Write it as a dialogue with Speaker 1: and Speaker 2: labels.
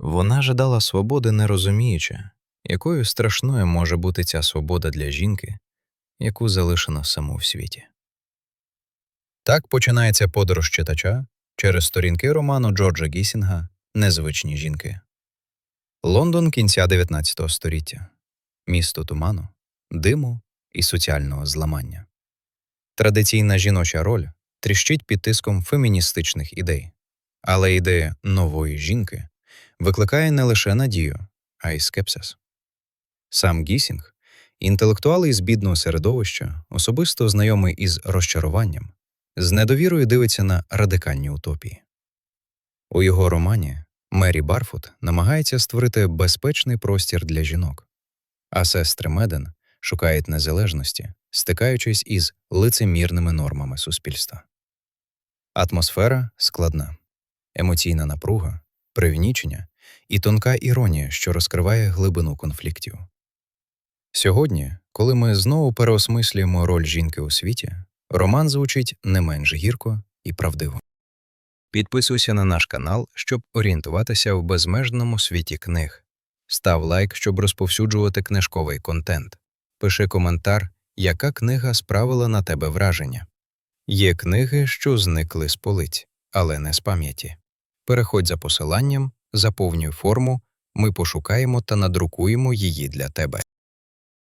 Speaker 1: Вона жадала свободи, не розуміючи, якою страшною може бути ця свобода для жінки, яку залишено саму в світі. Так починається подорож читача через сторінки роману Джорджа Гісінга Незвичні жінки. Лондон кінця 19 століття. Місто туману, диму і соціального зламання. Традиційна жіноча роль тріщить під тиском феміністичних ідей, але ідея нової жінки викликає не лише надію, а й скепсис. Сам Гісінг, інтелектуал із бідного середовища, особисто знайомий із розчаруванням, з недовірою дивиться на радикальні утопії. У його романі Мері Барфут намагається створити безпечний простір для жінок, а сестри Меден шукають незалежності, стикаючись із лицемірними нормами суспільства. Атмосфера складна, емоційна напруга, привнічення і тонка іронія, що розкриває глибину конфліктів. Сьогодні, коли ми знову переосмислюємо роль жінки у світі, роман звучить не менш гірко і правдиво. Підписуйся на наш канал, щоб орієнтуватися в безмежному світі книг. Став лайк, щоб розповсюджувати книжковий контент. Пиши коментар, яка книга справила на тебе враження. Є книги, що зникли з полиць, але не з пам'яті. Переходь за посиланням, заповнюй форму, ми пошукаємо та надрукуємо її для тебе.